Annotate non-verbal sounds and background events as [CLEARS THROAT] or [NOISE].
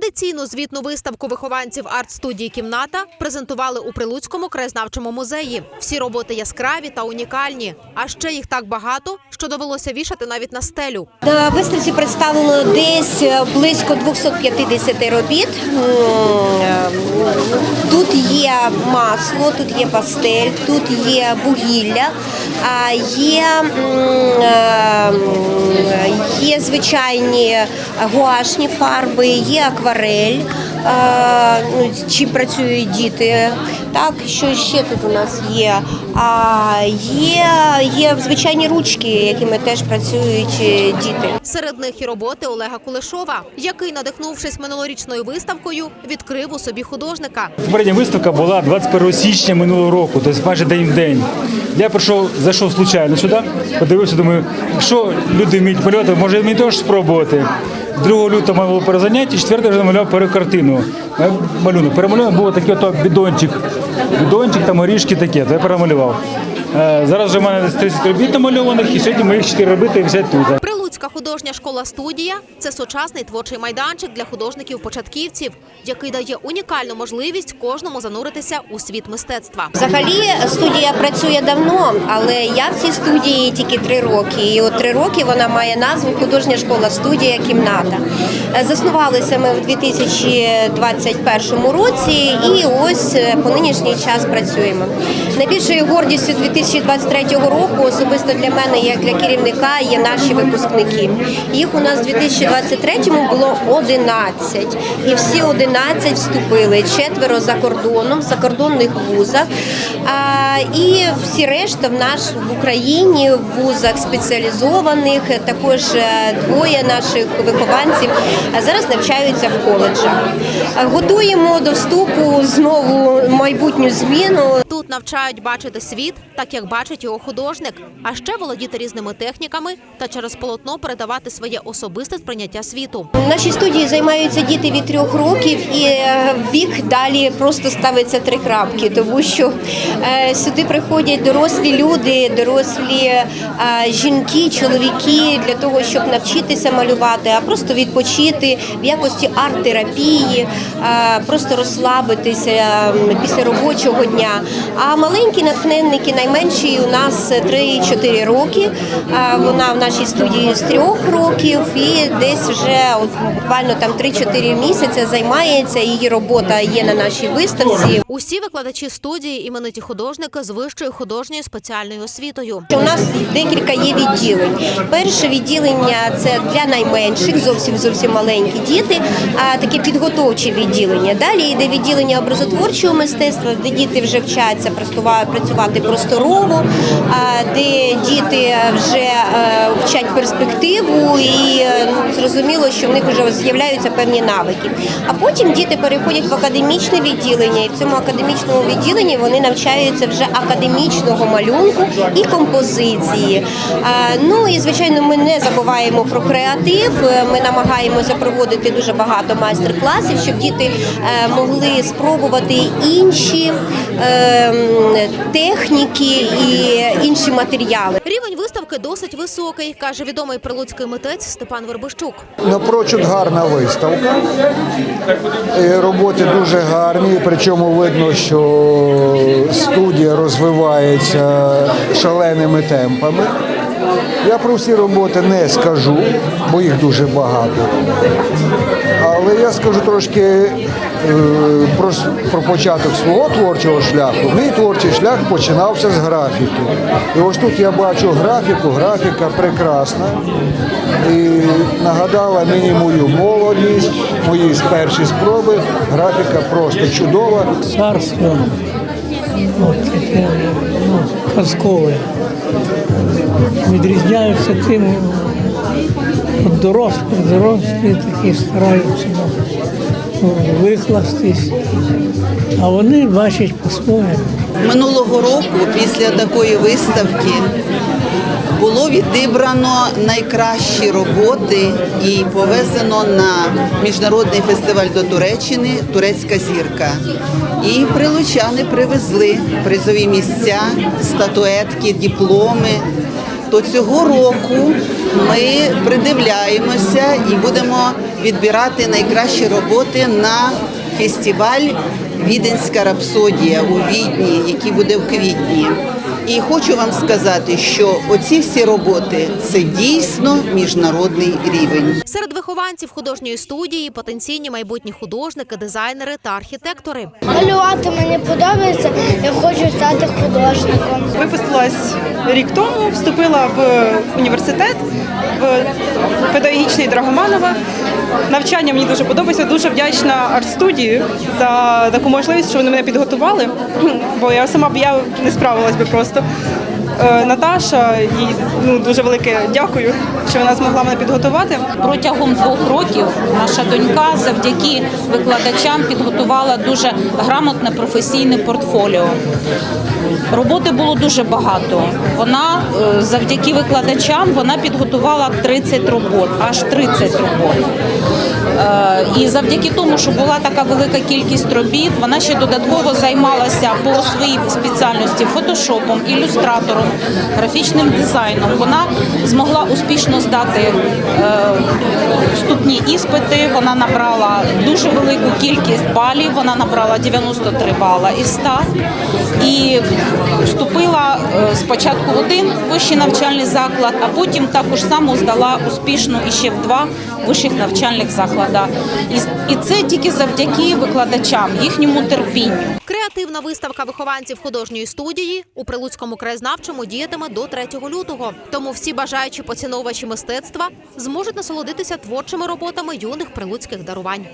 Традиційну звітну виставку вихованців арт-студії Кімната презентували у Прилуцькому краєзнавчому музеї. Всі роботи яскраві та унікальні. А ще їх так багато, що довелося вішати навіть на стелю. На виставці представлено десь е, близько 250 робіт. Е, Тут є масло, тут є пастель, тут є вугілля, є, е, звичайні гуашні фарби, є акварель, ну, працюють діти. Так, що ще тут у нас є? А є, є звичайні ручки, якими теж працюють е, діти. Серед них і роботи Олега Кулешова, який, надихнувшись минулорічною виставкою, відкрив у собі художника. Попередня виставка була 21 січня минулого року, тобто майже день в день. Я прийшов, зайшов случайно сюди, подивився, думаю, що люди вміють малювати, може мені теж спробувати. 2 лютого ми було перезаняття, 4 вже намалював перекартину. Малюнок. перемалював, був такий ото бідончик. Бідончик, там горішки такі, то я перемалював. Е, Зараз вже в мене 30 робіт намальованих, і сьогодні моїх 4 робити висять тут. Прилуцька художня школа студія це сучасний творчий майданчик для художників-початківців, який дає унікальну можливість кожному зануритися у світ мистецтва. Взагалі студія працює давно, але я в цій студії тільки три роки. І от три роки вона має назву Художня школа студія Кімната. Е, Заснувалися ми в 2021 році, і ось е, по нинішній час працюємо. Найбільшою гордістю 2023 року особисто для мене, як для керівника, є наші випускники. Їх у нас в 2023 було 11. І всі 11 вступили. Четверо за кордоном, в закордонних вузах. І всі решта в наш в Україні в вузах спеціалізованих. Також е, двоє наших вихованців е, зараз навчаються в коледжах. Готуємо до вступу знову майбутню зміну. Тут навчають бачити світ, так як бачить його художник, а ще володіти різними техніками та через полотно передавати своє особисте сприйняття світу. В нашій студії займаються діти від трьох років, і е, вік далі просто ставиться три крапки, тому що е, сюди приходять дорослі люди, дорослі е, жінки, чоловіки для того, щоб навчитися малювати, а просто відпочити в якості арт-терапії, просто розслабитися після робочого дня. А маленькі натхненники, найменші у нас 3-4 роки. Вона в нашій студії з трьох років і десь вже буквально там 3-4 місяці займається. Її робота є на нашій виставці. Усі викладачі студії імениті художники з вищою художньою спеціальною освітою. У нас декілька є відділень. Перше відділення це для найменших, зовсім зовсім маленькі діти, а таке підготовче відділення. Далі йде відділення образотворчого мистецтва, де діти вже вчаться працювати просторово, а, де діти вже е, вчать перспективу і е, ну, зрозуміло, що в них вже з'являються певні навики. А потім діти переходять в академічне відділення, і в цьому академічному відділенні вони навчаються вже академічного малюнку і композиції. Ну і звичайно, ми не забуваємо про креатив. Е, Ми намагаємося проводити дуже багато майстер-класів, щоб діти могли спробувати інші е, техніки і інші матеріали. Рівень виставки досить високий, каже відомий прилуцький митець Степан Вербищук. Напрочуд гарна виставка. Роботи дуже гарні, причому видно, що студія розвивається шаленими темпами. Я про всі роботи не скажу, бо їх дуже багато. Але я скажу трошки е, про, про початок свого творчого шляху. Мій творчий шлях починався з графіки. І ось тут я бачу графіку, графіка прекрасна. І нагадала мені мою молодість, мої перші спроби. Графіка просто чудова. царство ну, казкове. Відрізняються тим, от дорослі, дорослі такі стараються ну, викластись, а вони бачать по-своєму. Минулого року, після такої виставки, було відібрано найкращі роботи і повезено на міжнародний фестиваль до Туреччини Турецька зірка. І прилучани привезли призові місця, статуетки, дипломи. То цього року ми придивляємося і будемо відбирати найкращі роботи на фестиваль Віденська рапсодія у Відні, який буде в квітні. І хочу вам сказати, що оці всі роботи це дійсно міжнародний рівень. Серед вихованців художньої студії потенційні майбутні художники, дизайнери та архітектори. Малювати мені подобається, я хочу стати художником. Випустилась рік тому, вступила в університет в педагогічний Драгоманова. Навчання мені дуже подобається. Дуже вдячна арт-студії за таку можливість, що вони мене підготували. [CLEARS THROAT] Бо я сама б я не справилась би просто. Е, Наташа, їй ну дуже велике дякую, що вона змогла мене підготувати. Протягом двох років наша донька завдяки викладачам підготувала дуже грамотне професійне портфоліо. Роботи було дуже багато. Вона е, завдяки викладачам вона підготувала 30 робот, аж 30 робот. Е, І завдяки тому, що була така велика кількість робіт, вона ще додатково займалася по своїй спеціальності фотошопом, ілюстратором, графічним дизайном. Вона змогла успішно здати е, вступні іспити. Вона набрала дуже велику кількість балів. Вона набрала 93 бала із 100 і вступила е, спочатку в один вищий навчальний заклад, а потім також само здала успішно і ще в два вищих навчальних закладах. І, це тільки завдяки викладачам, їхньому терпінню. Креативна виставка вихованців художньої студії у Прилуцькому краєзнавчому діятиме до 3 лютого. Тому всі бажаючі поціновувачі мистецтва зможуть насолодитися творчими роботами юних прилуцьких дарувань.